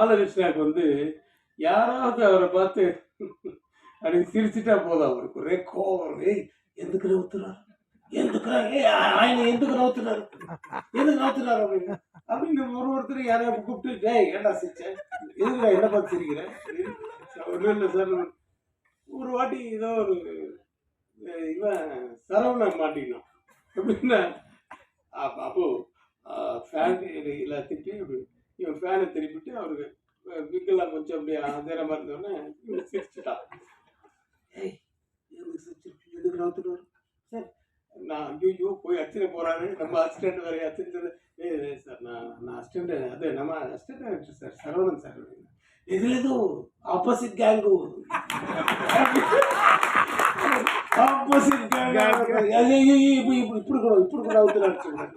பாலகிருஷ்ணாவுக்கு வந்து யாராவது அவரை பார்த்து அப்படி சிரிச்சுட்டா போதும் அவருக்கு ஒரே கோபம் எதுக்கு நவுத்துறாரு எதுக்குறா ஏ ஆயின எதுக்கு நவுத்துறாரு எதுக்கு நவுத்துறாரு அப்படின்னு. அப்படின்னு ஒரு ஒருத்தர் யாரையும் கூப்பிட்டு டேய் ஏண்டா சிரிச்சேன் எதுக்கு என்ன பார்த்து சிரிக்கிறேன் ஒன்றும் இல்லை சார் ஒரு வாட்டி ஏதோ ஒரு இவன் சரவணன் மாட்டினான் அப்படின்னா அப்போ ஃபேன் இல்லை திருப்பி இவன் ஃபேனை திருப்பிட்டு அவருக்கு விக்கெல்லாம் கொஞ்சம் அப்படியே அதேற மாதிரி இருந்தோடனே சிரிச்சுட்டான் ஏய் எதுக்கு நவுத்துட்டு சார் நான் ஐயோ போய் அடிச்சிட போறாரு. நம்ம அசிஸ்டன்ட் வேற அசிஸ்டன்ட் ஏய் ஏய் சார் நான் நான் அசிஸ்டன்ட் அது நம்ம அசிஸ்டன்ட் சார் சரவணன் சார். இதுல ஏதோ ஆப்போசிட் கேங்கு ஆப்போசிட் கேங் இப்படி இப்படி இப்படி கூட இப்படி கூட அவுத்துல அடிச்சுக்கிறாரு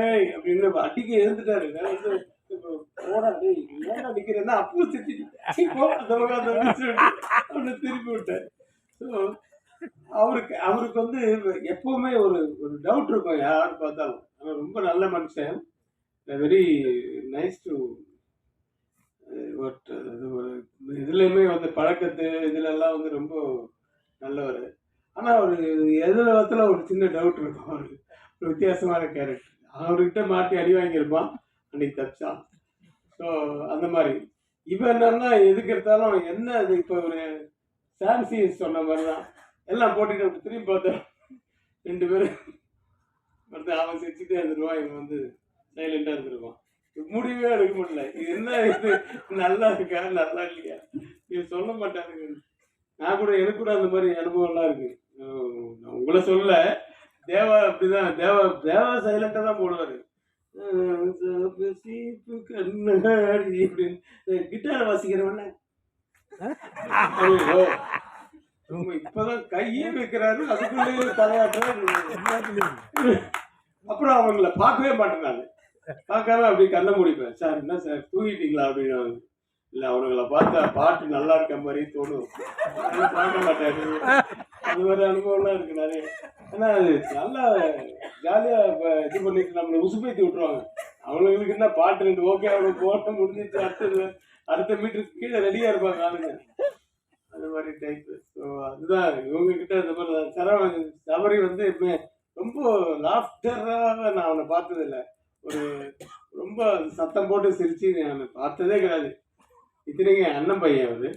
ஏய் அப்படின்னு அடிக்க எழுந்துட்டாரு. அப்போ திருப்பி விட்டேன். ஸோ அவருக்கு அவருக்கு வந்து எப்பவுமே ஒரு ஒரு டவுட் இருக்கும் யார் பார்த்தாலும். அவர் ரொம்ப நல்ல மனுஷன். வெரி நைஸ் டு ஒரு இதுலேயுமே வந்து பழக்கத்து இதுலெல்லாம் வந்து ரொம்ப நல்லவர். ஆனால் அவர் எதில் ஒரு சின்ன டவுட் இருக்கும் அவருக்கு. ஒரு வித்தியாசமான கேரக்டர் அவர்கிட்ட மாட்டி அடி வாங்கியிருப்பான் அன்னைக்கு தப்பிச்சான். ஸோ அந்த மாதிரி. இவன் என்னன்னா எதுக்கு எடுத்தாலும் என்ன இது இப்போ ஒரு சாம்சி சொன்ன மாதிரி தான் எல்லாம் போட்டுட்டு திரும்பி பார்த்தேன் ரெண்டு பேரும் ஒருத்தன் அவன் சிரிச்சுட்டே இருந்துருவான் இவன் வந்து சைலண்டாக இருந்துருவான் முடிவே எடுக்க முடியல. இது என்ன இது? நல்லா இருக்கா? நல்லா இல்லையா? இது சொல்ல மாட்டானுங்க. நான் கூட எனக்கு கூட அந்த மாதிரி அனுபவம்லாம் இருக்கு. நான் உங்களை சொல்ல தேவா அப்படிதான். தேவா தேவா சைலண்டாக தான் போடுவார். சீப்பு கண்ணாடி அப்படின்னு கிட்டார் வாசிக்கிறவன இப்பதான் கையே வைக்கிறாரு அதுக்குள்ளேயே தலையாட்டுறாரு அப்புறம் அவங்கள பார்க்கவே மாட்டேன் நான் பார்க்காம அப்படியே கண்ணை முடிப்பேன். சார் என்ன சார் தூங்கிட்டீங்களா அப்படின்னு இல்லை அவனுங்களை பார்த்தா பாட்டு நல்லா இருக்க மாதிரி தோணும். பார்க்க மாட்டாரு அது மாதிரி அனுபவம்லாம் இருக்கு நிறைய. ஏன்னா அது நல்லா ஜாலியாக இது பண்ணிட்டு நம்மளை உசுப்பேத்தி விட்டுருவாங்க. அவங்களுக்கு என்ன பாட்டு ரெண்டு ஓகே அவங்க போட்ட முடிஞ்சிச்சு அடுத்த அடுத்த மீட்டருக்கு கீழே ரெடியாக இருப்பாங்க ஆளுங்க. அது மாதிரி டைப்பு ஸோ அதுதான் இவங்க கிட்ட இந்த மாதிரி தான். சரவணன் சபரி வந்து எப்பவுமே ரொம்ப லாஃப்டராக நான் அவனை பார்த்ததில்ல. ஒரு ரொம்ப சத்தம் போட்டு சிரிச்சு நான் பார்த்ததே கிடையாது. இத்தனைக்கு அண்ணன் பையன் அது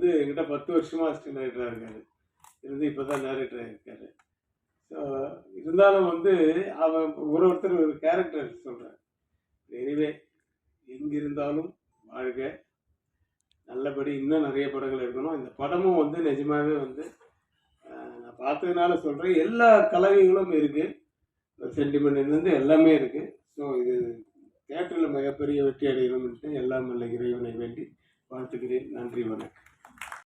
வந்து என்கிட்ட பத்து வருஷமாக அசிஸ்டன்ட் டைரக்டராக இருக்கார். இருந்து இப்போ தான் டைரக்டராக இருக்கார் ஸோ இருந்தாலும் வந்து அவன் ஒரு ஒருத்தர் ஒரு கேரக்டர் சொல்கிறேன் எனிவே எங்கிருந்தாலும் வாழ்க. நல்லபடி இன்னும் நிறைய படங்கள் எடுக்கணும். இந்த படமும் வந்து நிஜமாகவே வந்து நான் பார்த்ததுனால சொல்கிறேன் எல்லா கலவைகளும் இருக்குது சென்டிமெண்ட்லேருந்து எல்லாமே இருக்குது ஸோ இது தேட்டரில் மிகப்பெரிய வெற்றி அடையணும்னு எல்லாம் நல்ல இறைவனை வேண்டி வாழ்த்துக்கிறேன் நன்றி வணக்கம்.